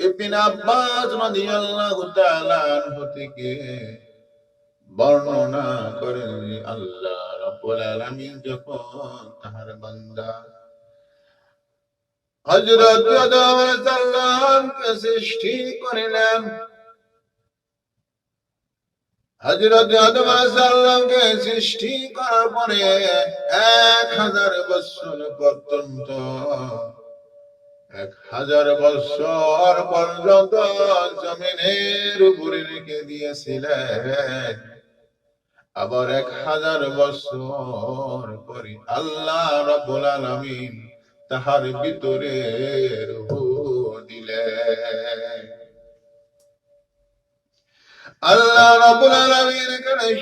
ইবনে আব্বাস রাদিয়াল্লাহু বর্ণনা আল্লাহ রাব্বুল আলামিন, যখন তাহার বান্দা হযরত আদম সৃষ্টি হযরত আদম সৃষ্টি করার পরে এক হাজার বছর পর্যন্ত এক হাজার বছর পর্যন্ত জমিনের উপরে রেখে দিয়েছিলেন। আবার এক হাজার বছর পরে আল্লাহ রব্বুল আলামিন তাহার ভিতরে দিলেন। আল্লাহ রাব্বুল আলামিন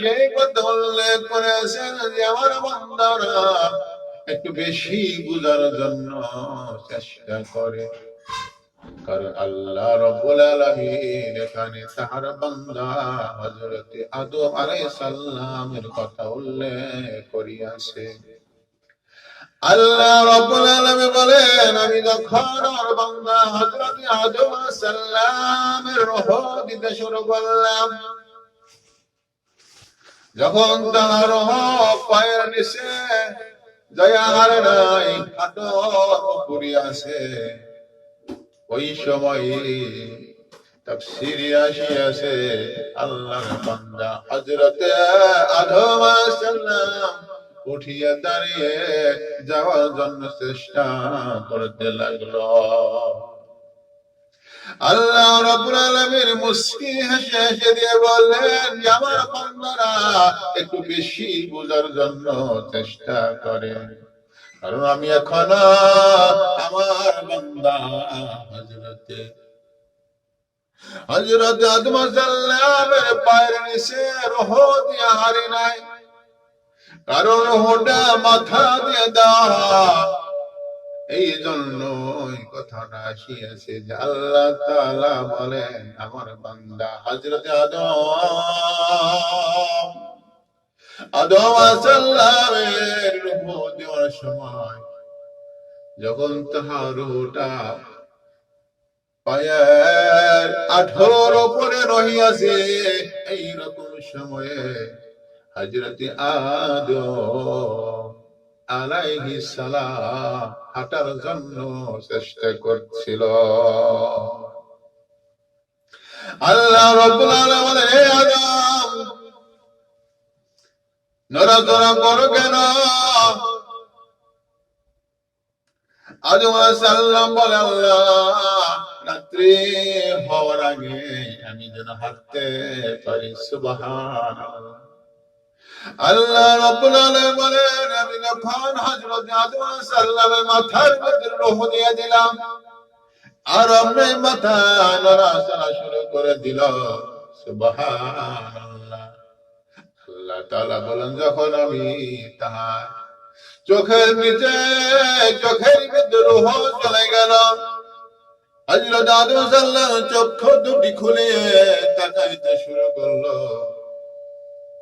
সেই কথা উল্লেখ করেছেন যে, আমার বান্দারা একটু বেশি বুঝার জন্য চেষ্টা করে। কারণ আল্লাহ রাব্বুল আলামিন এখানে তাহার বান্দা হযরত আদম আলাইহিস কথা উল্লেখ করিয়াছে। আল্লাহ রাব্বুল আলামিন বলেন, আমি যখন আমার বান্দা হযরত আদম আলাইহিস দিতে শুরু করলাম, যখন তাহার পায়ের নিচে দয়ার নাই হাঁটো আছে ওই সময় তাফসিরে আসিয়াছে আল্লাহর বান্দা। হযরতে আদম আলাইহিস সালাম উঠিয়া দাঁড়িয়ে যাওয়ার জন্য চেষ্টা করতে লাগল। আল্লাহ রাব্বুল আলামিন মুস্কি হেসে হেসে দিয়ে বললেন আমার বান্দারা একটু বেশি বোঝার জন্য চেষ্টা করে। কারণ আমি এখন আমার বান্দা হযরতে হযরত আদম সাল্লামের পায়ের নিচে রহ দিয়া হারি নাই। কারণ হোটা মাথা দিয়ে দেওয়া এই জন্য ওই কথাটা আসিয়াছে যে আল্লাহ তাআলা বলেন, আমার বান্দা হযরত আদম। আদম রূহ দেওয়ার সময় যখন তাহার পায়ের আঠোর উপরে রহিয়াছে, এইরকম সময়ে হজরতে আদম আলাইহি সালাম হাঁটার জন্য চেষ্টা করছিল। আল্লাহ রব্বুল আলামিন হে আদম, নড়াচড়া করো কেন? আদম সালাম বলে, আল্লাহ, রাত্রি হওয়ার আগে আমি যেন হাঁটতে পারি, সুবহানাল্লাহ। আল্লাহ আলামিন আমি যখন হযরত আদম সালামের মাথার রূহ দিয়ে দিলাম, আর আমি মাথা নড়াচড়া শুরু করে দিল। সুবহানাল্লাহ। আল্লাহ তাআলা বলেন, যখন আমি তাহার চোখের নিচে, চোখের ভিতরে রূহ চলে গেল, হযরত আদম সাল্লাম চক্ষু দুটি খুলে তাকাইতে শুরু করল।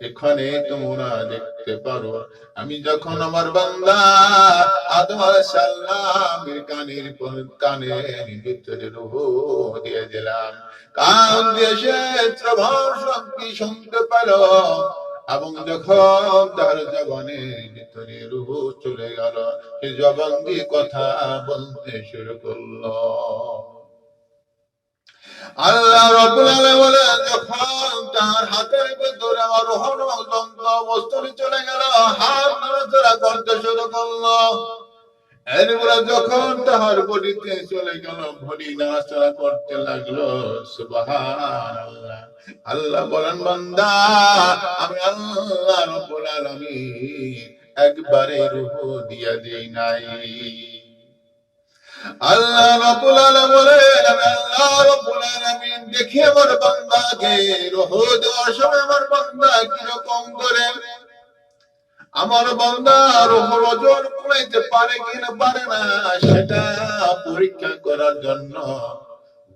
এখানে তোমরা দেখতে পারো, আমি যখন আমার বান্দা আদম আলাইহিস সালামের কানের পর- কানের ভিতরে রূহ দিয়ে দিলাম। কান দিয়ে সে শক্তি শুনতে পেল এবং যখন তার জবানের ভিতরে রূহ চলে গেল, সে জবান দিয়ে কথা বলতে শুরু করল। আল্লাহ রব্বুল আলামিন বলে যখন তার হাতের ভিতরে আমার রহন যন্ত্র বস্তুটি চলে গেল। হাত নড়াচড়া করতে শুরু করল। এরপরে যখন তাহার বডিতে চলে গেল, বডি নড়াচড়া করতে লাগল। সুবহান আল্লাহ আল্লাহ বলেন, বান্দা, আমি আল্লাহ রব্বুল আলামিন একবারে রূহ দিয়া দেই নাই। আল্লাহ রব্বুল আলামিন বলেন আল্লাহ আলামিন দেখি আমার বান্দাকে রূহ দেওয়ার সময় আমার বান্দা কীরকম করে আমার বান্দা রূহ কুলাইতে পারে পারে না, সেটা পরীক্ষা করার জন্য,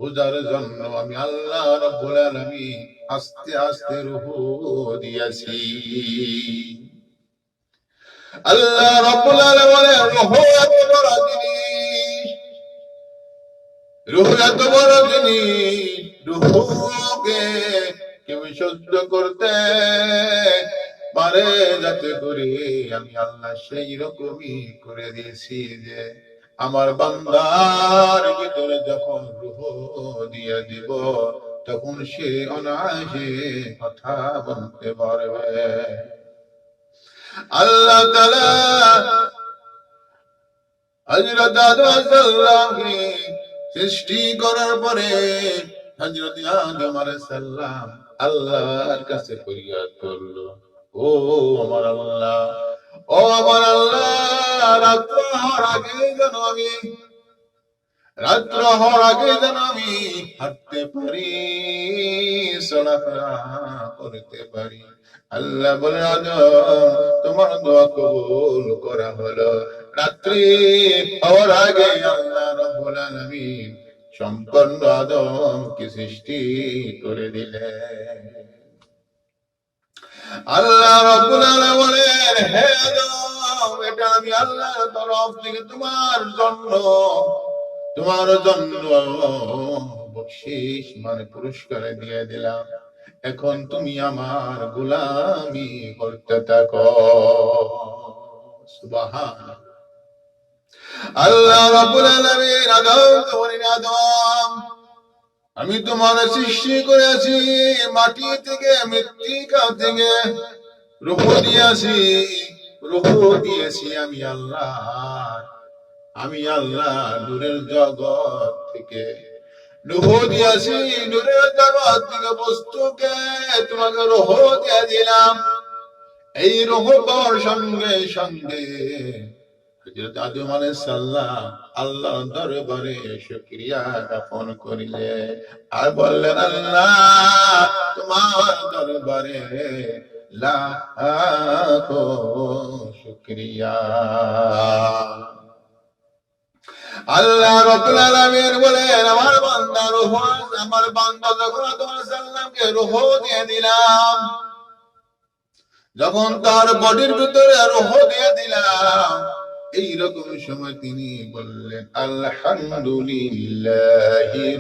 বোঝার জন্য আমি আল্লাহ রব্বুল আলামিন আস্তে আস্তে রূহ দিয়েছি। আল্লাহ রব্বুল আলামিন রূহ এত কেউ করতে পারে যাতে করে আমি আল্লাহ সেই রকমই করে দিয়েছি যে আমার বান্দার ভিতরে যখন রূহ দিয়ে দিব, তখন সে অনায়াসে কথা বলতে পারবে। আল্লাহ তাআলা হযরত আদম সাল্লামকে সৃষ্টি করার পরে আদম আলাইহিস সালাম আল্লাহর কাছে ফরিয়াদ ও আমার আল্লাহ, ও আমার আল্লাহ, রাত্র হওয়ার আগে যেন আমি, রাত্র হওয়ার আগে যেন আমি হাঁটতে পারি, চলাফেরা করতে পারি। আল্লাহ বলে তোমার দোয়া কবুল করা হলো। রাত্রি হওয়ার আগে আল্লাহ রব্বুল আলামিন সম্পন্ন আদমকে সৃষ্টি করে দিলেন। আল্লাহ রব্বুল আলামিন বলেন, হে আদম, এটা আমি আল্লাহর তরফ থেকে তোমার জন্য তোমার জন্য বকশিস মানে পুরস্কার দিয়ে দিলাম। এখন তুমি আমার গোলামি করতে থাকো। সুবহান আমি তোমার সৃষ্টি করেছি, মাটি থেকে মৃত্তিকা থেকে। রূহ দিয়েছি রূহ দিয়েছি আমি আল্লাহ আমি আল্লাহ নূরের জগৎ থেকে। এই রূহ সঙ্গে সঙ্গে আলাইহিস সালাম দরবারে শুকরিয়া জ্ঞাপন করিলে। আর বললেন, আল্লাহ, তোমার দরবারে আল্লাহ আমার বান্দা আমার বান্দা যখন রূহ দিয়ে দিলাম, যখন তার বডির ভিতরে রূহ দিয়ে দিলাম এইরকম সময় তিনি বললেন, আলহামদুলিল্লাহি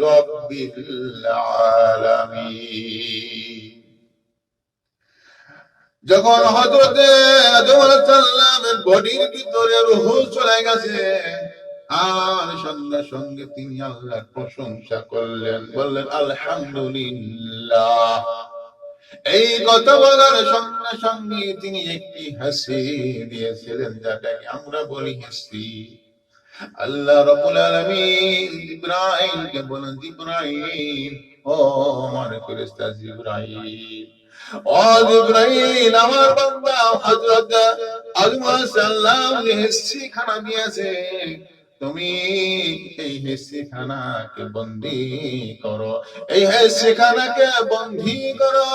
যখন হযরতে আদম বডির ভিতরে রূহ চলে গেছে আর সঙ্গে সঙ্গে তিনি আল্লাহর প্রশংসা করলেন, বললেন, আলহামদুলিল্লাহ। এই কথা বলার সঙ্গে সঙ্গে তিনি একটি হাসি দিয়েছিলেন, যাটাকে আমরা বলি হাসি। আল্লাহ রাব্বুল আলামিন ইব্রাহিমকে বলেন ইব্রাহিম ও আমার ফেরেশতা জিবরাইল, ও জিবরাইল, আমার বান্দা হযরত আদম হাসি খানা দিয়েছে তুমি এই হেসিখানাকে বন্দি করো এই হেসিখানাকে বন্দি করো।